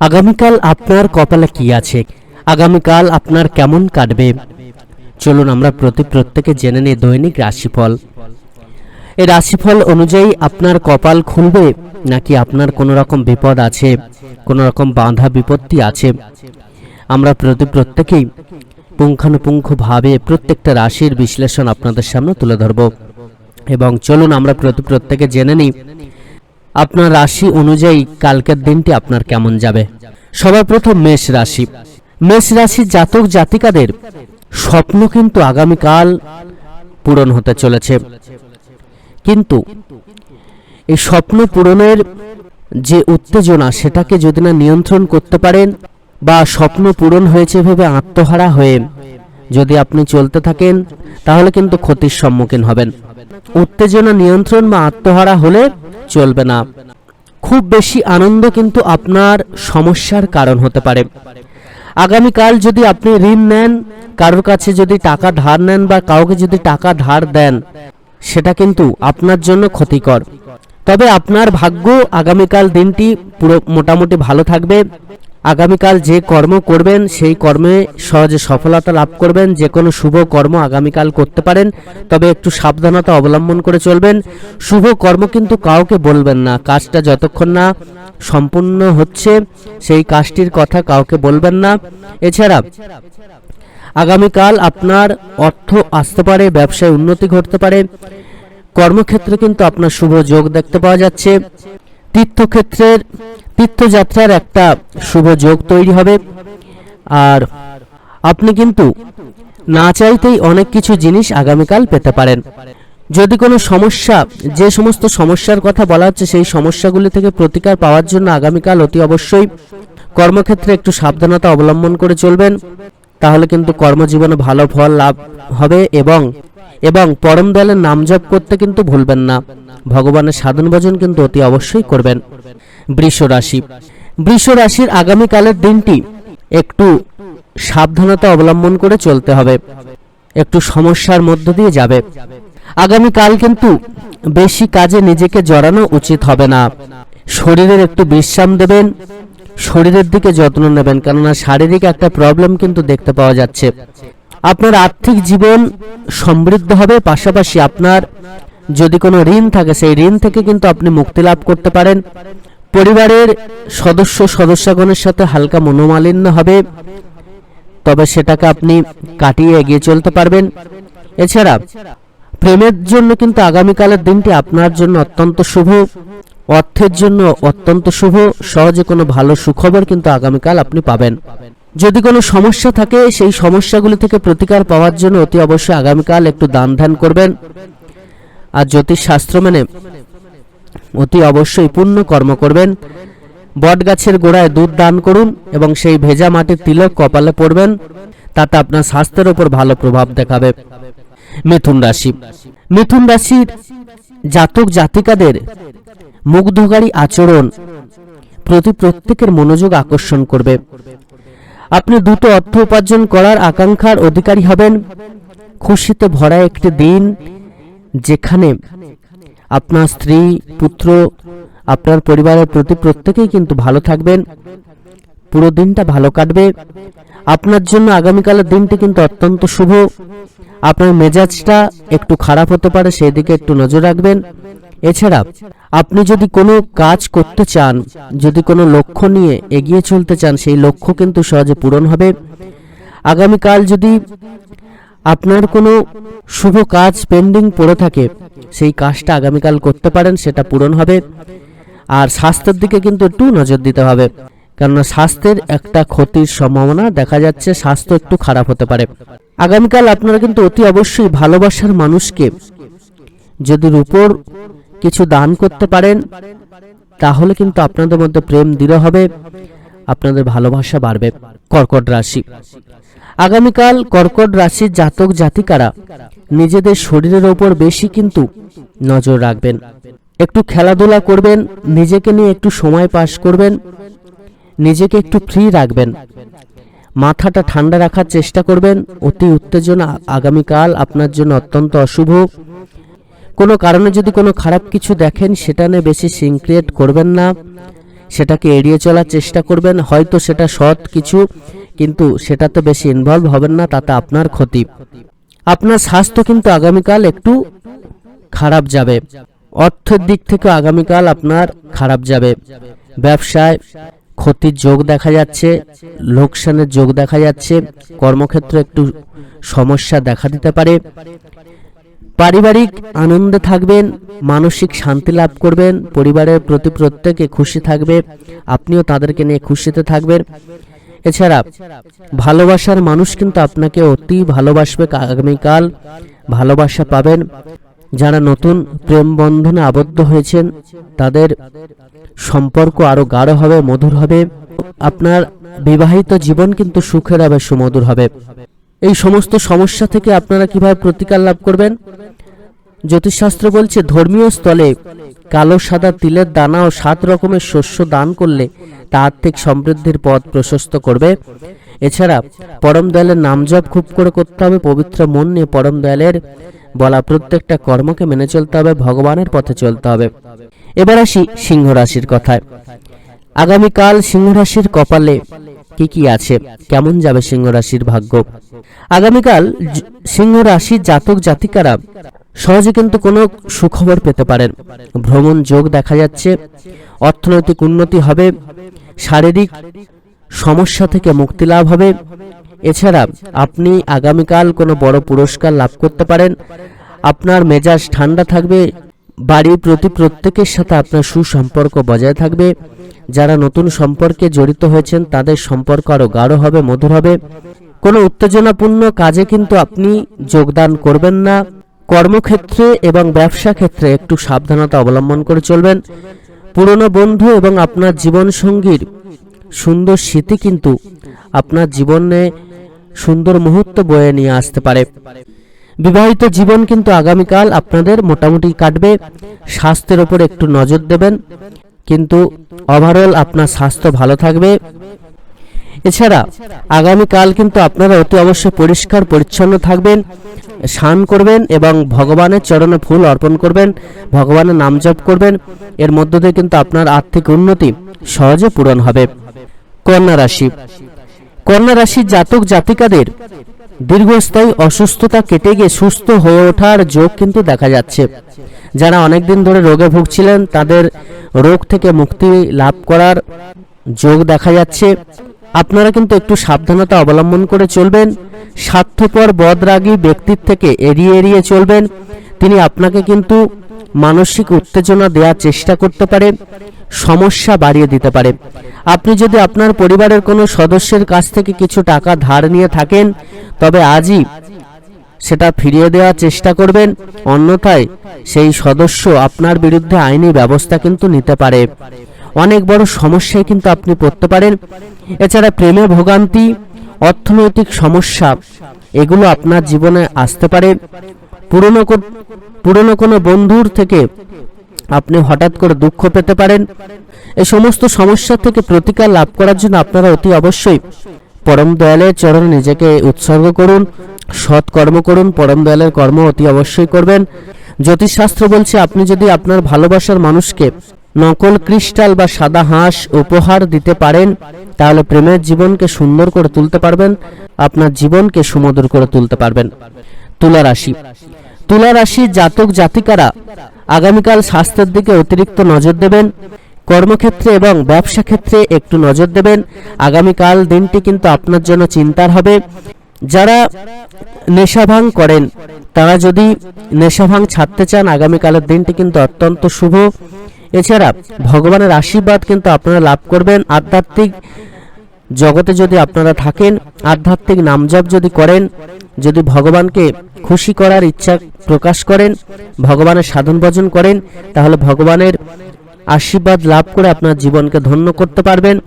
আগামীকাল আপনার কপালে কি আছে? আগামীকাল আপনার কেমন কাটবে? চলুন আমরা প্রতি প্রত্যেকে জেনে নিই দৈনিক রাশিফল। এই রাশিফল অনুযায়ী আপনার কপাল খুলবে নাকি আপনার কোনো রকম বিপদ আছে কোনো রকম বাঁধা বিপত্তি আছে? আমরা প্রতি প্রত্যেকেই পুঙ্খানুপুঙ্খভাবে প্রত্যেকটা রাশির বিশ্লেষণ আপনাদের সামনে তুলে ধরব। এবং চলুন আমরা প্রতি প্রত্যেকে জেনে নিই আপনার রাশি অনুযায়ী কালকের দিনটি আপনার কেমন যাবে? সবার প্রথম মেষ রাশি। মেষ রাশি জাতক জাতিকাদের স্বপ্ন কিন্তু আগামীকাল পূরণ হতে চলেছে। কিন্তু এই স্বপ্ন পূরণের যে উত্তেজনা, সেটাকে যদি না নিয়ন্ত্রণ করতে পারেন বা স্বপ্ন পূরণ হয়েছে ভেবে আত্মহারা হয়ে যদি আপনি চলতে থাকেন, তাহলে কিন্তু ক্ষতির সম্মুখীন হবেন। উত্তেজনা নিয়ন্ত্রণ বা আত্মহারা হলে চলবে না। খুব বেশি আনন্দ কিন্তু আপনার সমস্যার কারণ হতে পারে। আগামীকাল যদি আপনি ঋণ নেন, কারোর কাছে যদি টাকা ধার নেন বা কাউকে যদি টাকা ধার দেন, সেটা কিন্তু আপনার জন্য ক্ষতিকর। তবে আপনার ভাগ্য আগামীকাল দিনটি পুরো মোটামুটি ভালো থাকবে। আগামীকাল যে কর্ম করবেন, সেই কর্মে সহজে সফলতা লাভ করবেন। যে কোনো শুভ কর্ম আগামীকাল করতে পারেন, তবে একটু সাবধানতা অবলম্বন করে চলবেন। শুভ কর্ম কিন্তু কাউকে বলবেন না, কাজটা যতক্ষণ না সম্পূর্ণ হচ্ছে, সেই কাজটির কথা কাউকে বলবেন না। এছাড়া, আগামীকাল আপনার অর্থ আসতে পারে, ব্যবসায় উন্নতি ঘটতে পারে। কর্মক্ষেত্রে কিন্তু আপনার শুভ যোগ দেখতে পাওয়া যাচ্ছে। তীর্থক্ষেত্রের তীর্থযাত্রার একটা শুভ যোগ তৈরি হবে। আর আপনি কিন্তু না চাইতেই অনেক কিছু জিনিস আগামীকাল পেতে পারেন। যদি কোনো সমস্যা, যে সমস্ত সমস্যার কথা বলা হচ্ছে, সেই সমস্যাগুলি থেকে প্রতিকার পাওয়ার জন্য আগামীকাল অতি অবশ্যই কর্মক্ষেত্রে একটু সাবধানতা অবলম্বন করে চলবেন। তাহলে কিন্তু কর্মজীবনে ভালো ফল লাভ হবে এবং এবং পরম দলের নাম জপ করতে কিন্তু ভুলবেন না। ভগবানের সাধন ভজন কিন্তু অতি অবশ্যই করবেন। বৃষ রাশি। বৃষ রাশির আগামীকালের দিনটি একটু সাবধানতা অবলম্বন করে চলতে হবে। একটু সমস্যার মধ্য দিয়ে যাবে। আগামীকাল কিন্তু বেশি কাজে নিজেকে জড়ানো উচিত হবে না। শরীরের একটু বিশ্রাম দেবেন। শরীরের দিকে যত্ন নেবেন, কেননা শারীরিক একটা প্রবলেম কিন্তু দেখতে পাওয়া যাচ্ছে। আপনার আর্থিক জীবন সমৃদ্ধ হবে, পাশাপাশি আপনার যদি কোনো ঋণ থাকে, সেই ঋণ থেকে কিন্তু আপনি মুক্তি লাভ করতে পারেন। পরিবারের সদস্য সদস্যগণের সাথে হালকা মনোমালিন্য হবে, তবে সেটাকে আপনি কাটিয়ে এগিয়ে চলতে পারবেন। এছাড়া, প্রেমের জন্য কিন্তু আগামীকালের দিনটি আপনার জন্য অত্যন্ত শুভ, অর্থের জন্য অত্যন্ত শুভ, সহজে কোনো ভালো সুখবর কিন্তু আগামীকাল আপনি পাবেন। যদি কোনো সমস্যা থাকে, সেই সমস্যাগুলি থেকে প্রতিকার পাওয়ার জন্য অতি অবশ্যই আগামীকাল একটু দান ধ্যান করবেন। আর জ্যোতিষ শাস্ত্র মেনে অতি অবশ্যই পুণ্য কর্ম করবেন। বট গাছের গোড়ায় দুধ দান করুন এবং সেই ভেজা মাটির তিলক কপালে পড়বেন, তাতে আপনার স্বাস্থ্যের উপর ভালো প্রভাব দেখাবে। মিথুন রাশি। মিথুন রাশির জাতক জাতিকাদের মুগ্ধকারী আচরণ প্রতি প্রত্যেকের মনোযোগ আকর্ষণ করবে। আপনি দ্রুত অর্থ উপার্জন করার আকাঙ্ক্ষার অধিকারী হবেন। খুশিতে ভরা একটি দিন যেখানে আপনার স্ত্রী, পুত্র, আপনার পরিবারের প্রতি প্রত্যেকেই কিন্তু ভালো থাকবেন। পুরো দিনটা ভালো কাটবে। আপনার জন্য আগামীকালের দিনটি কিন্তু অত্যন্ত শুভ। আপনার মেজাজটা একটু খারাপ হতে পারে সেই দিকে একটু নজর রাখবেন। এছাড়া, আপনি যদি কোনো কাজ করতে চান, যদি কোনো লক্ষ্য নিয়ে এগিয়ে চলতে চান, সেই লক্ষ্য কিন্তু সহজে পূরণ হবে। আগামীকাল যদি আপনার কোনো শুভ কাজ পেন্ডিং পড়ে থাকে, সেই কাজটা আগামীকাল করতে পারেন, সেটা পূরণ হবে। আর স্বাস্থ্যের দিকে কিন্তু একটু নজর দিতে হবে, কেননা স্বাস্থ্যের একটা ক্ষতির সম্ভাবনা দেখা যাচ্ছে, স্বাস্থ্য একটু খারাপ হতে পারে। আগামীকাল আপনারা কিন্তু অতি অবশ্যই ভালোবাসার মানুষকে যদি রূপোর কিছু দান করতে পারেন, তাহলে কিন্তু আপনাদের মধ্যে প্রেম দৃঢ় হবে, আপনাদের ভালোবাসা বাড়বে। কর্কট রাশি। আগামীকাল কর্কট রাশির জাতক জাতিকারা নিজেদের শরীরের ওপর বেশি কিন্তু নজর রাখবেন। একটু খেলাধুলা করবেন, নিজেকে নিয়ে একটু সময় পাস করবেন, নিজেকে একটু ফ্রি রাখবেন। মাথাটা ঠান্ডা রাখার চেষ্টা করবেন, অতি উত্তেজনা আগামীকাল আপনার জন্য অত্যন্ত অশুভ। কোনো কারণে যদি কোনো খারাপ কিছু দেখেন, সেটা নিয়ে বেশি সিনক্রিয়েট করবেন না। সেটাকে এড়িয়ে চলার চেষ্টা করবেন, হয়তো সেটা সৎ কিছু, কিন্তু সেটাতে বেশি ইনভলভ হবেন না, তাতে আপনার ক্ষতি। আপনার স্বাস্থ্য কিন্তু আগামীকাল একটু খারাপ যাবে। অর্থের দিক থেকে আগামীকাল আপনার খারাপ যাবে। ব্যবসায় ক্ষতির যোগ দেখা যাচ্ছে, লোকসানের যোগ দেখা যাচ্ছে, কর্মক্ষেত্রে একটু সমস্যা দেখা দিতে পারে। পারিবারিক আনন্দে থাকবেন, মানসিক শান্তি লাভ করবেন, পরিবারের প্রতি প্রত্যেকে খুশি থাকবে, আপনিও তাদেরকে নিয়ে খুশিতে থাকবেন। এছাড়া, ভালোবাসার মানুষ কিন্তু আপনাকে অতি ভালোবাসবে আগামীকাল, ভালোবাসা পাবেন। যারা নতুন প্রেম বন্ধনে আবদ্ধ হয়েছেন, তাদের সম্পর্ক আরও গাঢ় হবে, মধুর হবে। আপনার বিবাহিত জীবন কিন্তু সুখের হবে, সুমধুর হবে। এই সমস্ত সমস্যা থেকে আপনারা কীভাবে প্রতিকার লাভ করবেন? জ্যোতিষশাস্ত্র বলছে, ধর্মীয় স্থলে কালো, সাদা, তিলের দানা ও সাত রকমের শস্য দান করলে তা আর্থিক সমৃদ্ধির পথ প্রশস্ত করবে। এছাড়া পরম দয়ালের নাম জপ খুব করে করতে হবে, পবিত্র মন নিয়ে পরম দয়ালের বলা প্রত্যেকটা কর্মকে মেনে চলতে হবে, ভগবানের পথে চলতে হবে। এবার আসি সিংহ রাশির কথায়। আগামীকাল সিংহ রাশির কপালে কি কি আছে? কেমন যাবে সিংহ রাশির ভাগ্য? আগামীকাল সিংহ রাশির জাতক জাতিকারা সহজে কিন্তু কোনো সুখবর পেতে পারেন। ভ্রমণ যোগ দেখা যাচ্ছে, অর্থনৈতিক উন্নতি হবে, শারীরিক সমস্যা থেকে মুক্তি লাভ হবে। এছাড়া আপনি আগামীকাল কোনো বড় পুরস্কার লাভ করতে পারেন। আপনার মেজাজ ঠান্ডা থাকবে বাড়ির প্রতি প্রত্যেকের সাথে আপনার সুসম্পর্ক বজায় থাকবে। যারা নতুন সম্পর্কে জড়িত হয়েছেন, তাদের সম্পর্ক আরও গাঢ় হবে, মধুর হবে। কোনো উত্তেজনাপূর্ণ কাজে কিন্তু আপনি যোগদান করবেন না। কর্মক্ষেত্রে এবং ব্যবসা ক্ষেত্রে একটু সাবধানতা অবলম্বন করে চলবেন। পুরনো বন্ধু এবং আপনার জীবনসঙ্গীর সুন্দর স্মৃতি কিন্তু আপনার জীবনে সুন্দর মুহূর্ত বয়ে নিয়ে আসতে পারে। বিবাহিত জীবন কিন্তু আগামীকাল আপনাদের মোটামুটি কাটবে। স্বাস্থ্যের ওপর একটু নজর দেবেন। কিন্তু ওভারঅল আপনার স্বাস্থ্য ভালো থাকবে। এছাড়া আগামীকাল কিন্তু আপনারা অতি অবশ্যই পরিষ্কার, পরিচ্ছন্ন থাকবেন, স্নান করবেন এবং ভগবানের চরণে ফুল অর্পণ করবেন, ভগবানের নাম জপ করবেন। এর মধ্য দিয়ে কিন্তু আপনার আর্থিক উন্নতি সহজে পূরণ হবে। কন্যা রাশি। কন্যা রাশির জাতক জাতিকাদের দীর্ঘস্থায়ী অসুস্থতা কেটে গিয়ে সুস্থ হয়ে ওঠার যোগ কিন্তু দেখা যাচ্ছে। যারা অনেকদিন ধরে রোগে ভুগছিলেন, তাদের রোগ থেকে মুক্তি লাভ করার যোগ দেখা যাচ্ছে। আপনারা কিন্তু একটু সাবধানতা অবলম্বন করে চলবেন। স্বার্থপর, বদরাগী ব্যক্তির থেকে এড়িয়ে এড়িয়ে চলবেন। তিনি আপনাকে কিন্তু মানসিক উত্তেজনা দেওয়ার চেষ্টা করতে পারে, সমস্যা বাড়িয়ে দিতে পারে। আপনি যদি আপনার পরিবারের কোনো সদস্যের কাছ থেকে কিছু টাকা ধার নিয়ে থাকেন, তবে আজই সেটা ফিরিয়ে দেওয়ার চেষ্টা করবেন। অন্যথায় সেই সদস্য আপনার বিরুদ্ধে আইনি ব্যবস্থা কিন্তু নিতে পারে। অনেক বড় সমস্যায় কিন্তু আপনি পড়তে পারেন। এছাড়া প্রেমে ভোগান্তি, অর্থনৈতিক সমস্যা, এগুলো আপনার জীবনে আসতে পারে। পুরনো পুরনো কোনো বন্ধুর থেকে আপনি হঠাৎ করে দুঃখ পেতে পারেন। এই সমস্ত সমস্যা থেকে প্রতিকার লাভ করার জন্য আপনারা অতি অবশ্যই পরম দয়ালের চরণে নিজেকে উৎসর্গ করুন সৎ কর্ম করুন, পরম দয়ালের কর্ম অতি অবশ্যই করবেন। জ্যোতিষশাস্ত্র বলছে, আপনি যদি আপনার ভালোবাসার মানুষকে নকল ক্রিস্টাল বা সাদা হাঁস উপহার দিতে পারেন, তাহলে প্রেমের জীবনকে সুন্দর করে তুলতে পারবেন, আপনার জীবনকে সুমধুর করে তুলতে পারবেন। তুলা রাশি। তুলা রাশির জাতক জাতিকারা আগামীকাল স্বাস্থ্যের দিকে অতিরিক্ত নজর দেবেন, কর্মক্ষেত্রে এবং ব্যবসা ক্ষেত্রে একটু নজর দেবেন। আগামীকাল দিনটি কিন্তু আপনার জন্য চিন্তার হবে। যারা নেশাভাং করেন, তারা যদি নেশাভাং ছাড়তে চান, আগামীকালের দিনটি কিন্তু অত্যন্ত শুভ। এছাড়া ভগবানের আশীর্বাদ কিন্তু আপনারা লাভ করবেন। আধ্যাত্মিক জগতে যদি আপনারা থাকেন, আধ্যাত্মিক নামজপ যদি করেন, যদি ভগবানকে খুশি করার ইচ্ছা প্রকাশ করেন, ভগবানের সাধন ভজন করেন, তাহলে ভগবানের আশীর্বাদ লাভ করে আপনার জীবনকে ধন্য করতে পারবেন।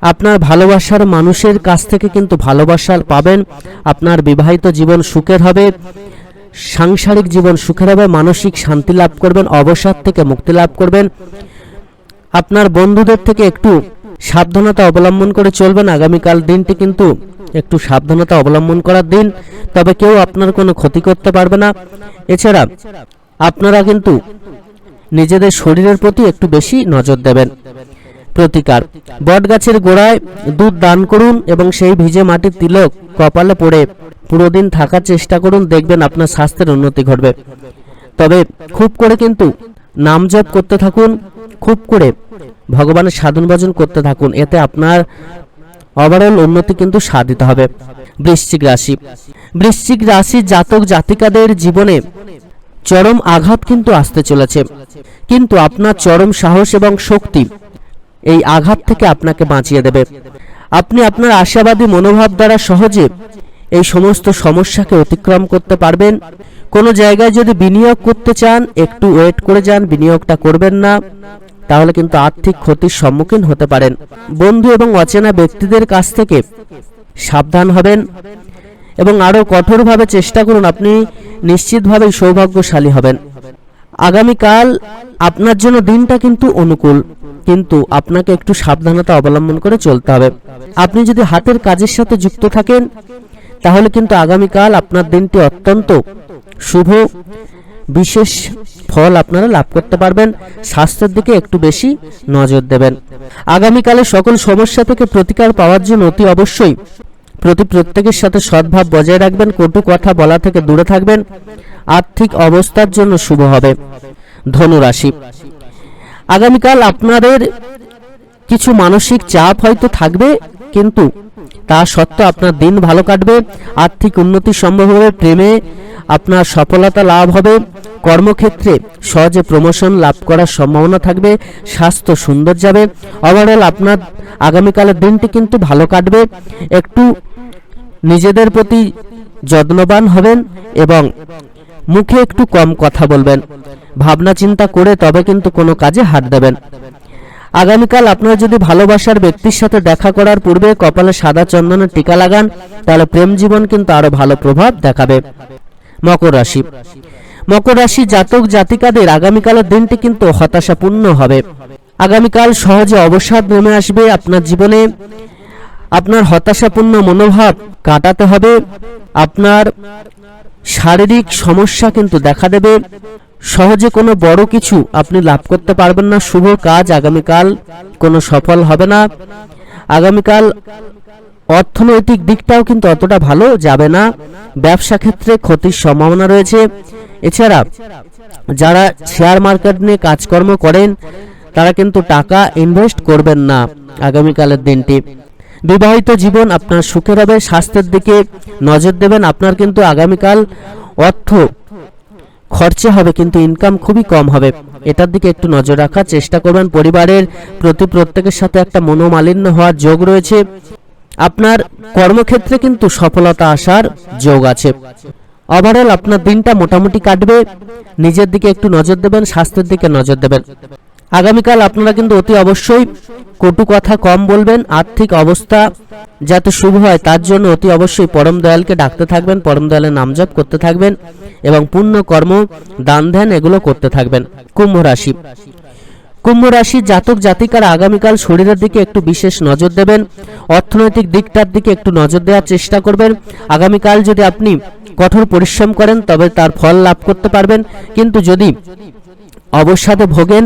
আপনার ভালোবাসার মানুষের কাছ থেকে কিন্তু ভালোবাসার পাবেন। আপনার বিবাহিত জীবন সুখের হবে, সাংসারিক জীবন সুখের হবে, মানসিক শান্তি লাভ করবেন, অবসাদ থেকে মুক্তি লাভ করবেন। আপনার বন্ধুদের থেকে একটু সাবধানতা অবলম্বন করে চলবেন। আগামীকাল দিনটি কিন্তু একটু সাবধানতা অবলম্বন করার দিন, তবে কেউ আপনার কোনো ক্ষতি করতে পারবে না। এছাড়া আপনারা কিন্তু নিজেদের শরীরের প্রতি একটু বেশি নজর দেবেন। প্রতিকার, বটগাছের গোড়ায় দুধ দান করুন এবং সেই ভিজে মাটির তিলক কপালে পড়ে পুরো দিন থাকার চেষ্টা করুন, দেখবেন আপনার স্বাস্থ্যের উন্নতি ঘটবে। তবে খুব করে কিন্তু নাম জপ করতে থাকুন, খুব করে ভগবানের সাধন ভজন করতে থাকুন, এতে আপনার ওভারঅল উন্নতি কিন্তু সাধিত হবে। বৃশ্চিক রাশি। বৃশ্চিক রাশি জাতক জাতিকাদের জীবনে চরম আঘাত কিন্তু আসতে চলেছে। কিন্তু আপনার চরম সাহস এবং শক্তি এই আঘাত থেকে আপনাকে বাঁচিয়ে দেবে। আপনি আপনার আশাবাদী মনোভাব দ্বারা সহজে এই সমস্ত সমস্যাকে অতিক্রম করতে পারবেন। কোনো জায়গায় যদি বিনিয়োগ করতে চান, একটু ওয়েট করে যান, বিনিয়োগটা করবেন না। তাহলে কিন্তু আর্থিক ক্ষতির সম্মুখীন হতে পারেন। বন্ধু এবং অচেনা ব্যক্তিদের কাছ থেকে সাবধান হবেন এবং আরও কঠোরভাবে চেষ্টা করুন, আপনি নিশ্চিতভাবেই সৌভাগ্যশালী হবেন। আগামীকাল আপনার জন্য দিনটা কিন্তু অনুকূল, কিন্তু আপনাকে একটু সাবধানতা অবলম্বন করে চলতে হবে। আপনি যদি হাতের কাজের সাথে যুক্ত থাকেন, তাহলে কিন্তু আগামীকাল আপনার দিনটি অত্যন্ত শুভ বিশেষ ফল আপনারা লাভ করতে পারবেন। স্বাস্থ্যের দিকে একটু বেশি নজর দেবেন। আগামীকালে সকল সমস্যা থেকে প্রতিকার পাওয়ার জন্য অতি অবশ্যই প্রতি প্রত্যেকের সাথে সদ্ভাব বজায় রাখবেন, কটু কথা বলা থেকে দূরে থাকবেন। আর্থিক অবস্থার জন্য শুভ হবে। ধনুরাশি। আগামীকাল আপনাদের কিছু মানসিক চাপ হয়তো থাকবে, কিন্তু তা সত্ত্বেও আপনার দিন ভালো কাটবে, আর্থিক উন্নতি সম্ভব হবে, প্রেমে আপনার সফলতা লাভ হবে। কর্মক্ষেত্রে সহজে প্রমোশন লাভ করার সম্ভাবনা থাকবে, স্বাস্থ্য সুন্দর যাবে। ওভারঅল আপনার আগামীকালের দিনটি কিন্তু ভালো কাটবে। একটু নিজেদের প্রতি যত্নবান হবেন এবং মুখে একটু কম কথা বলবেন। ভাবনা চিন্তা করে তবে কিন্তু কোনো কাজে হাত দেবেন। আগামীকাল আপনারা যদি ভালোবাসার ব্যক্তির সাথে দেখা করার পূর্বে কপালে সাদা চন্দনের টিকা লাগান, তাহলে প্রেম জীবন কিন্তু আরও ভালো প্রভাব দেখাবে। মকর রাশি। মকর রাশি জাতক জাতিকাদের আগামীকালের দিনটি কিন্তু হতাশাপূর্ণ হবে। আগামীকাল সহজে অবসাদ নেমে আসবে আপনার জীবনে। আপনার হতাশাপূর্ণ মনোভাব কাটাতে হবে। আপনার শারীরিক সমস্যা কিন্তু দেখা দেবে। সহজে কোনো বড় কিছু আপনি লাভ করতে পারবেন না। শুভ কাজ আগামীকাল কোনো সফল হবে না। আগামীকাল অর্থনৈতিক দিকটাও কিন্তু অতটা ভালো যাবে না। ব্যবসা ক্ষেত্রে ক্ষতির সম্ভাবনা রয়েছে। এছাড়া যারা শেয়ার মার্কেট নিয়ে কাজকর্ম করেন, তারা কিন্তু টাকা ইনভেস্ট করবেন না আগামীকালের দিনটি। বিবাহিত জীবন আপনার সুখের হবে, স্বাস্থ্যের দিকে নজর দেবেন। আপনার কিন্তু আগামীকাল অর্থ খরচা হবে, কিন্তু ইনকাম খুবই কম হবে। এটার দিকে একটু নজর রাখার চেষ্টা করবেন। পরিবারের প্রতি প্রত্যেকের সাথে একটা মনোমালিন্য হওয়ার যোগ রয়েছে। আপনার কর্মক্ষেত্রে কিন্তু সফলতা আসার যোগ আছে। ওভারঅল আপনার দিনটা মোটামুটি কাটবে। নিজের দিকে একটু নজর দেবেন, স্বাস্থ্যের দিকে নজর দেবেন। আগামীকাল আপনারা কিন্তু অতি অবশ্যই কটু কথা কম বলবেন, আর্থিক অবস্থা যাতে শুভ হয়, তার জন্য অতি অবশ্যই পরম দয়ালকে ডাকতে থাকবেন, পরম দয়ালের নাম জপ করতে থাকবেন এবং পুণ্য কর্ম, দান ধ্যান এগুলো করতে থাকবেন। কুম্ভ রাশি। কুম্ভ রাশি জাতক জাতিকারা আগামীকাল শরীরের দিকে একটু বিশেষ নজর দেবেন, অর্থনৈতিক দিকটার দিকে একটু নজর দেওয়ার চেষ্টা করবেন। আগামীকাল যদি আপনি কঠোর পরিশ্রম করেন, তবে তার ফল লাভ করতে পারবেন। কিন্তু যদি অবসাদে ভোগেন।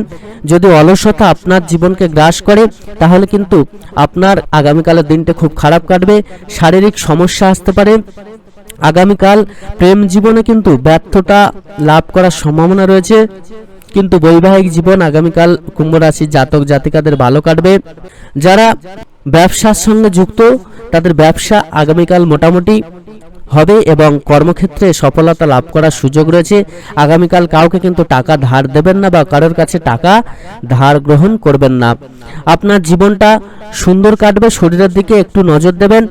যদি অলসতা আপনার জীবনকে গ্রাস করে, তাহলে কিন্তু আপনার আগামীকালের দিনটা খুব খারাপ কাটবে, শারীরিক সমস্যা আসতে পারে। আগামীকাল প্রেম জীবনে কিন্তু ব্যর্থতা লাভ করার সম্ভাবনা রয়েছে। কিন্তু বৈবাহিক জীবন আগামীকাল কুম্ভ রাশির জাতক জাতিকাদের ভালো কাটবে। যারা ব্যবসার সঙ্গে যুক্ত, তাদের ব্যবসা আগামীকাল মোটামুটি হবে এবং কর্মক্ষেত্রে সফলতা লাভ করার সুযোগ রয়েছে। আগামীকাল কাউকে কিন্তু টাকা ধার দেবেন না বা কারোর কাছে টাকা ধার গ্রহণ করবেন না। আপনার জীবনটা সুন্দর কাটবে, শরীরের দিকে একটু নজর দেবেন,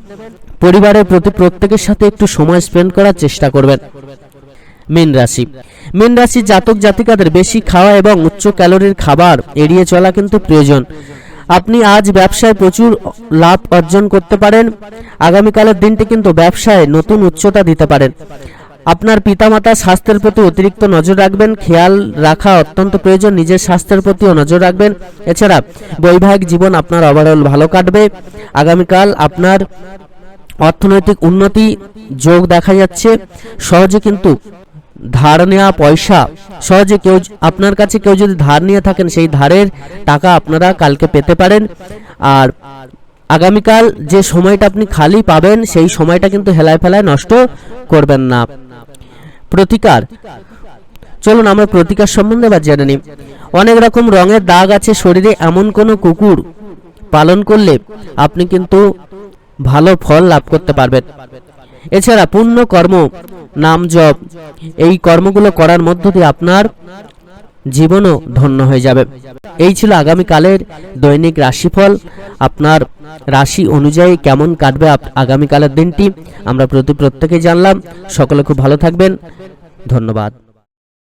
পরিবারের প্রতি প্রত্যেকের সাথে একটু সময় স্পেন্ড করার চেষ্টা করবেন। মীন রাশি। মীন রাশি জাতক জাতিকাদের বেশি খাওয়া এবং উচ্চ ক্যালোরির খাবার এড়িয়ে চলা কিন্তু প্রয়োজন। আপনি আজ ব্যবসায় প্রচুর লাভ অর্জন করতে পারেন। আগামীকালের দিনটি কিন্তু ব্যবসায় নতুন উচ্চতা দিতে পারেন। আপনার পিতামাতা স্বাস্থ্যের প্রতি অতিরিক্ত নজর রাখবেন। খেয়াল রাখা অত্যন্ত প্রয়োজন। নিজের স্বাস্থ্যের প্রতিও নজর রাখবেন। এছাড়া বৈবাহিক জীবন আপনার ওভারঅল ভালো কাটবে। আগামীকাল আপনার অর্থনৈতিক উন্নতি যোগ দেখা যাচ্ছে। সহজে কিন্তু ধার নেওয়া পয়সা সহজে কেউ আপনার কাছে কেউ যদি ধার নিয়ে থাকেন, সেই ধারের টাকা আপনারা কালকে পেতে পারেন। আর আগামীকাল যে সময়টা আপনি খালি পাবেন, সেই সময়টা কিন্তু হেলায় ফেলায় নষ্ট করবেন না। প্রতিকার। চলুন আমরা প্রতিকার সম্বন্ধে এবার জেনে নিই। অনেক রকম রঙের দাগ আছে শরীরে, এমন কোনো কুকুর পালন করলে আপনি কিন্তু ভালো ফল লাভ করতে পারবেন। এছাড়া পুণ্য কর্ম, নাম জপ, এই কর্মগুলো করার মধ্য দিয়ে আপনার জীবনও ধন্য হয়ে যাবে। এই ছিল আগামীকালের দৈনিক রাশিফল। আপনার রাশি অনুযায়ী কেমন কাটবে আগামীকালের দিনটি আমরা প্রতি প্রত্যেকে জানলাম। সকলে খুব ভালো থাকবেন। ধন্যবাদ।